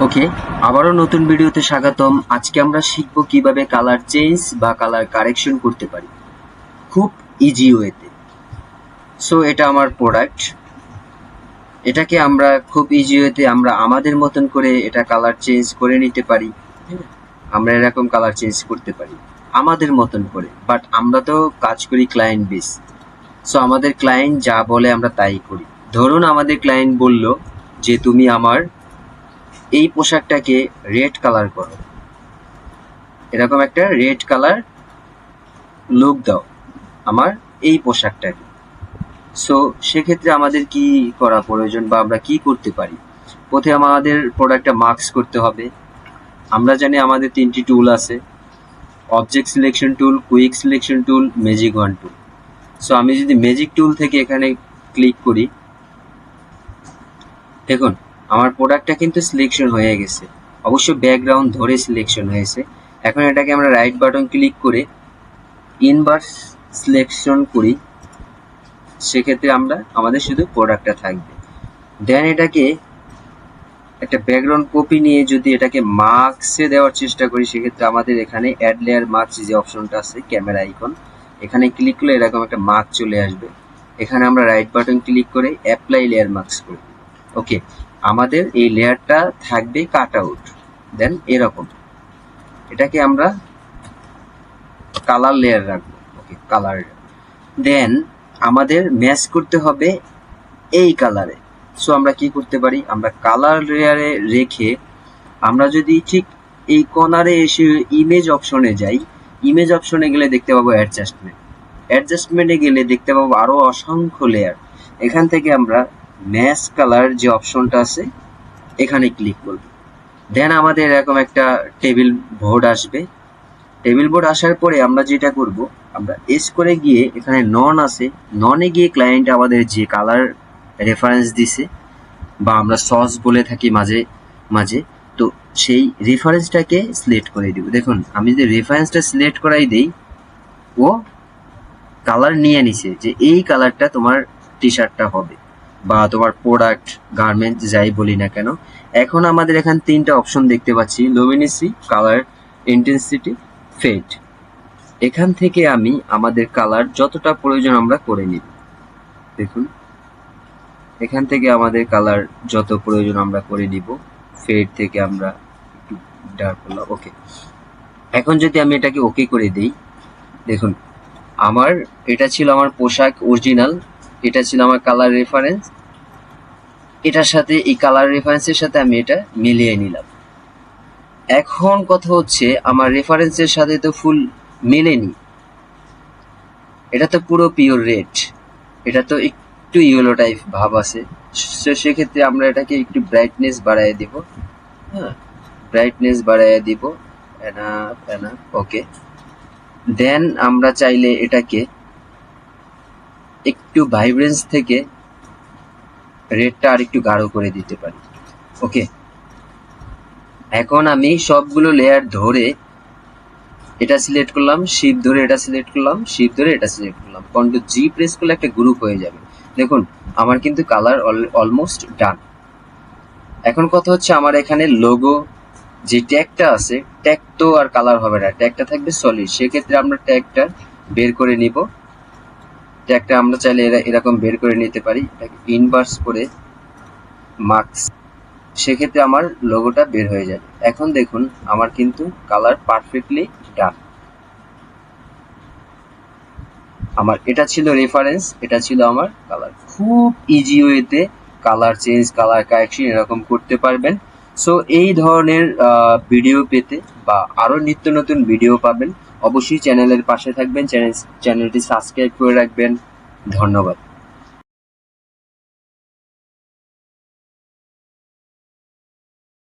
ওকে, আবারও নতুন ভিডিওতে স্বাগতম। আজকে আমরা শিখব কীভাবে কালার চেঞ্জ বা কালার কারেকশন করতে পারি। খুব ইজি ওয়েতে সো এটা আমার প্রোডাক্ট এটাকে আমরা খুব ইজি ওয়েতে আমরা আমাদের মতন করে এটা কালার চেঞ্জ করে নিতে পারি। আমরা এরকম কালার চেঞ্জ করতে পারি। আমাদের মতন করে। বাট আমরা তো কাজ করি ক্লায়েন্ট বেস সো আমাদের ক্লায়েন্ট যা বলে আমরা তাই করি। ধরুন আমাদের ক্লায়েন্ট বলল যে, তুমি আমার এই পোশাকটাকে রেড কালার করো। এরকম একটা রেড কালার লুক দাও আমার এই পোশাকটাকে। সো সেক্ষেত্রে আমাদের কি করা প্রয়োজন বা আমরা কি করতে পারি? প্রথমে আমাদের প্রোডাক্টটা মার্কস করতে হবে। আমরা জানি আমাদের তিনটি টুল আছে। Object selection tool quick selection tool magic wand tool so আমি যদি ম্যাজিক টুল থেকে এখানে ক্লিক করি, দেখুন আমার প্রোডাক্টটা কিন্তু সিলেকশন হয়ে গেছে। অবশ্য ব্যাকগ্রাউন্ড ধরে সিলেকশন হয়েছে। এখন এটাকে আমরা রাইট বাটন ক্লিক করে ইনভার্স সিলেকশন করি। সেক্ষেত্রে আমরা, আমাদের শুধু প্রোডাক্টটা থাকবে। দেন এটাকে একটা ব্যাকগ্রাউন্ড কপি নিয়ে যদি এটাকে মার্কসে দেওয়ার চেষ্টা করি, সেক্ষেত্রে আমাদের এখানে অ্যাড লেয়ার মার্কস যে অপশনটা আছে ক্যামেরা আইকন এখানে ক্লিক করলে এরকম একটা মার্ক চলে আসবে। এখানে আমরা রাইট বাটন ক্লিক করে অ্যাপ্লাই লেয়ার মার্কস করি। ওকে আমাদের এই লেয়ারটা থাকবে কাট আউট। দেন এরকম। এটাকে আমরা কালার লেয়ার রাখব। ওকে, কালার। দেন আমাদের ম্যাচ করতে হবে এই কালারে। সো আমরা কি করতে পারি? আমরা কালার লেয়ারে রেখে আমরা যদি ঠিক এই কর্নারে এসে ইমেজ অপশনে যাই ইমেজ অপশনে গেলে দেখতে পাবো অ্যাডজাস্টমেন্ট অ্যাডজাস্টমেন্টে গেলে দেখতে পাবো আরও অসংখ্য লেয়ার এখান থেকে আমরা ম্যাচ কালার যে অপশনটা আছে, এখানে ক্লিক করব। দেন আমাদের এরকম একটা টেবিল বোর্ড আসবে। টেবিল বোর্ড আসার পরে আমরা যেটা করব, আমরা এস করে গিয়ে এখানে নন আছে। ননে গিয়ে ক্লায়েন্ট আমাদের যে কালার রেফারেন্স দিছে, বা আমরা সস বলে থাকি মাঝে মাঝে, তো সেই রেফারেন্সটাকে সিলেক্ট করে দিব। দেখুন, আমি যদি রেফারেন্সটা সিলেক্ট করাই দেই, ও কালার নিয়ে নিছে যে এই কালারটা তোমার টি শার্টটা হবে। বা তোমার প্রোডাক্ট গার্মেন্ট যাই বলি না কেন, এখন আমাদের এখানে তিনটা অপশন দেখতে পাচ্ছি লোমিনেসি কালার ইন্টেন্সিটি ফেড এখান থেকে আমি আমাদের কালার যতটা প্রয়োজন আমরা করে নিব। দেখুন, এখান থেকে আমাদের কালার যত প্রয়োজন আমরা করে নিব ফেড থেকে আমরা একটু ডার্ক করলাম ওকে এখন যদি আমি এটাকে ওকে করে দিই, দেখুন, আমার, এটা ছিল আমার পোশাক অরিজিনাল এটা ছিল আমার কালার রেফারেন্স এটার সাথে, এই কালার রেফারেন্সের সাথে আমি এটা মিলিয়ে নিলাম। এখন কথা হচ্ছে, আমার রেফারেন্সের সাথে তো ফুল মেলেনি। এটা তো পুরো পিওর রেড এটা তো একটু ইয়েলো টাইপ ভাব আছে। সেক্ষেত্রে আমরা এটাকে একটু ব্রাইটনেস বাড়ায় দিব। হ্যাঁ ব্রাইটনেস বাড়ায় দিব। এনাফ এনাফ ওকে দেন আমরা চাইলে এটাকে একটু ভাইব্রেন্স থেকে রেডটা আর একটু গাঢ় করে দিতে পারি। ওকে? এখন আমি সবগুলো লেয়ার ধরে এটা সিলেক্ট করলাম শিপ ধরে এটা সিলেক্ট করলাম শিপ ধরে এটা সিলেক্ট করলাম। কন্ট্রোল জি প্রেস করলে একটা গ্রুপ হয়ে যাবে। দেখুন, আমার কিন্তু কালার অলমোস্ট ডান এখন কথা হচ্ছে আমার এখানে লোগো যে ট্যাগটা আছে ট্যাগ তো আর কালার হবে না। ট্যাগটা থাকবে সলিড সেক্ষেত্রে আমরা ট্যাগটা বের করে নিব। ট্যাগটা আমরা চাইলে এরা- এরকম বের করে নিতে পারি, এটাকে ইনভার্স করে মার্কস সেক্ষেত্রে আমার লোগোটা বের হয়ে যাবে। এখন দেখুন, আমার কিন্তু কালার পারফেক্টলি ডান আমার এটা ছিল রেফারেন্স এটা ছিল আমার কালার খুব ইজি ওয়েতে কালার চেঞ্জ কালার কারেকশন এরকম করতে পারবেন। সো এই ধরনের ভিডিও পেতে বা আরও নিত্য নতুন ভিডিও পাবেন। অবশ্যই চ্যানেলের পাশে থাকবেন চ্যানেল চ্যানেলটি সাবস্ক্রাইব করে রাখবেন। ধন্যবাদ।